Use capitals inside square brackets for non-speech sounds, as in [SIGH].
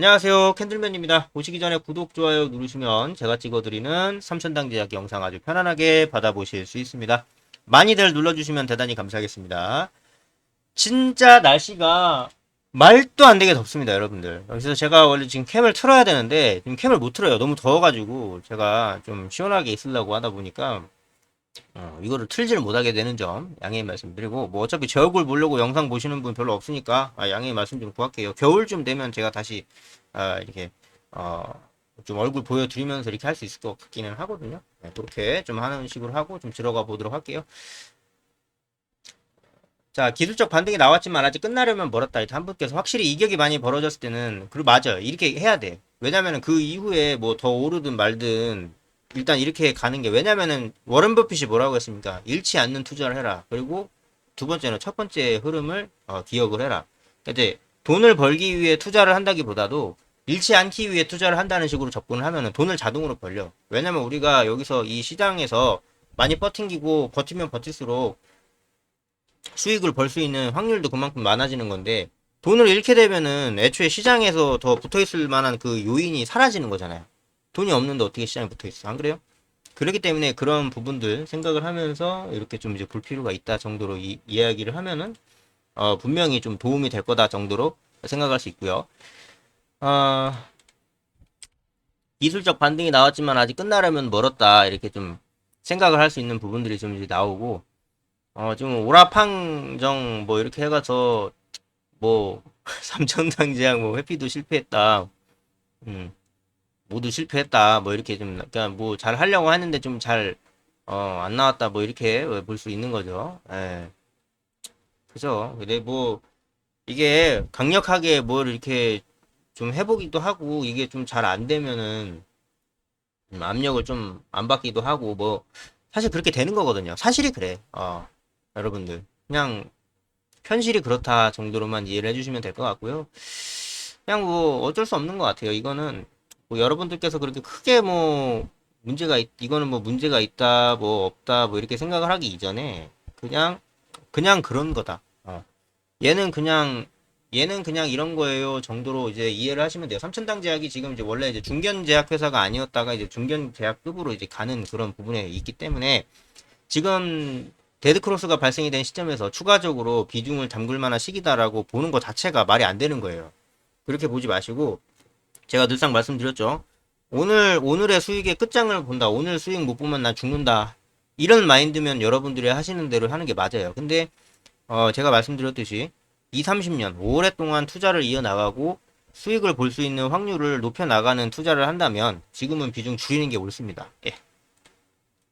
안녕하세요. 캔들맨입니다. 보시기 전에 구독 좋아요 누르시면 제가 찍어드리는 삼천당 제작 영상 아주 편안하게 받아보실 수 있습니다. 많이들 눌러주시면 대단히 감사하겠습니다. 진짜 날씨가 말도 안 되게 덥습니다 여러분들. 그래서 제가 원래 지금 캠을 틀어야 되는데 지금 캠을 못 틀어요. 너무 더워가지고 제가 좀 시원하게 있으려고 하다 보니까 어, 이거를 틀지를 못하게 되는 점 양해의 말씀드리고 뭐 어차피 제 얼굴 보려고 영상 보시는 분 별로 없으니까 아, 양해의 말씀 좀 구할게요. 겨울쯤 되면 제가 다시 아, 이렇게 어, 좀 얼굴 보여드리면서 이렇게 할 수 있을 것 같기는 하거든요. 네, 그렇게 좀 하는 식으로 하고 좀 들어가 보도록 할게요. 자 기술적 반등이 나왔지만 아직 끝나려면 멀었다. 한 분께서 확실히 이격이 많이 벌어졌을 때는 그리고 맞아요. 이렇게 해야 돼. 왜냐면은 그 이후에 뭐 더 오르든 말든 일단 이렇게 가는 게 왜냐면은 워런 버핏이 뭐라고 했습니까? 잃지 않는 투자를 해라. 그리고 두 번째는 첫 번째 흐름을 어, 기억을 해라. 이제 돈을 벌기 위해 투자를 한다기보다도 잃지 않기 위해 투자를 한다는 식으로 접근을 하면은 돈을 자동으로 벌려. 왜냐면 우리가 여기서 이 시장에서 많이 버팅기고 버티면 버틸수록 수익을 벌 수 있는 확률도 그만큼 많아지는 건데 돈을 잃게 되면은 애초에 시장에서 더 붙어 있을 만한 그 요인이 사라지는 거잖아요. 돈이 없는데 어떻게 시장에 붙어 있어? 안 그래요? 그렇기 때문에 그런 부분들 생각을 하면서 이렇게 좀 이제 볼 필요가 있다 정도로 이, 이야기를 하면은 어, 분명히 좀 도움이 될 거다 정도로 생각할 수 있고요. 어, 기술적 반등이 나왔지만 아직 끝나려면 멀었다 이렇게 좀 생각을 할 수 있는 부분들이 좀 이제 나오고 어, 지금 오라팡정 뭐 이렇게 해가서 뭐 [LAUGHS] 삼천당제약 뭐 회피도 실패했다. 음. 모두 실패했다. 뭐 이렇게 좀 그냥 뭐잘 하려고 했는데 좀 잘 어 안 나왔다. 뭐 이렇게 볼 수 있는 거죠. 예. 그죠? 근데 뭐 이게 강력하게 뭘 이렇게 좀 해보기도 하고 이게 좀 잘 안 되면은 음, 압력을 좀 안 받기도 하고 뭐 사실 그렇게 되는 거거든요. 사실이 그래. 어 여러분들 그냥 현실이 그렇다 정도로만 이해를 해주시면 될 것 같고요. 그냥 뭐 어쩔 수 없는 것 같아요. 이거는 뭐 여러분들께서 그렇게 크게 뭐 문제가 있, 이거는 뭐 문제가 있다 뭐 없다 뭐 이렇게 생각을 하기 이전에 그냥 그냥 그런 거다. 어. 얘는 그냥 얘는 그냥 이런 거예요 정도로 이제 이해를 하시면 돼요. 삼천당 제약이 지금 이제 원래 이제 중견 제약 회사가 아니었다가 이제 중견 제약급으로 이제 가는 그런 부분에 있기 때문에 지금 데드크로스가 발생이 된 시점에서 추가적으로 비중을 담글 만한 시기다라고 보는 것 자체가 말이 안 되는 거예요. 그렇게 보지 마시고 제가 늘상 말씀드렸죠. 오늘 오늘의 수익의 끝장을 본다. 오늘 수익 못 보면 난 죽는다. 이런 마인드면 여러분들이 하시는 대로 하는 게 맞아요. 근데 어 제가 말씀드렸듯이 2, 30년 오랫동안 투자를 이어나가고 수익을 볼 수 있는 확률을 높여 나가는 투자를 한다면 지금은 비중 줄이는 게 옳습니다. 예.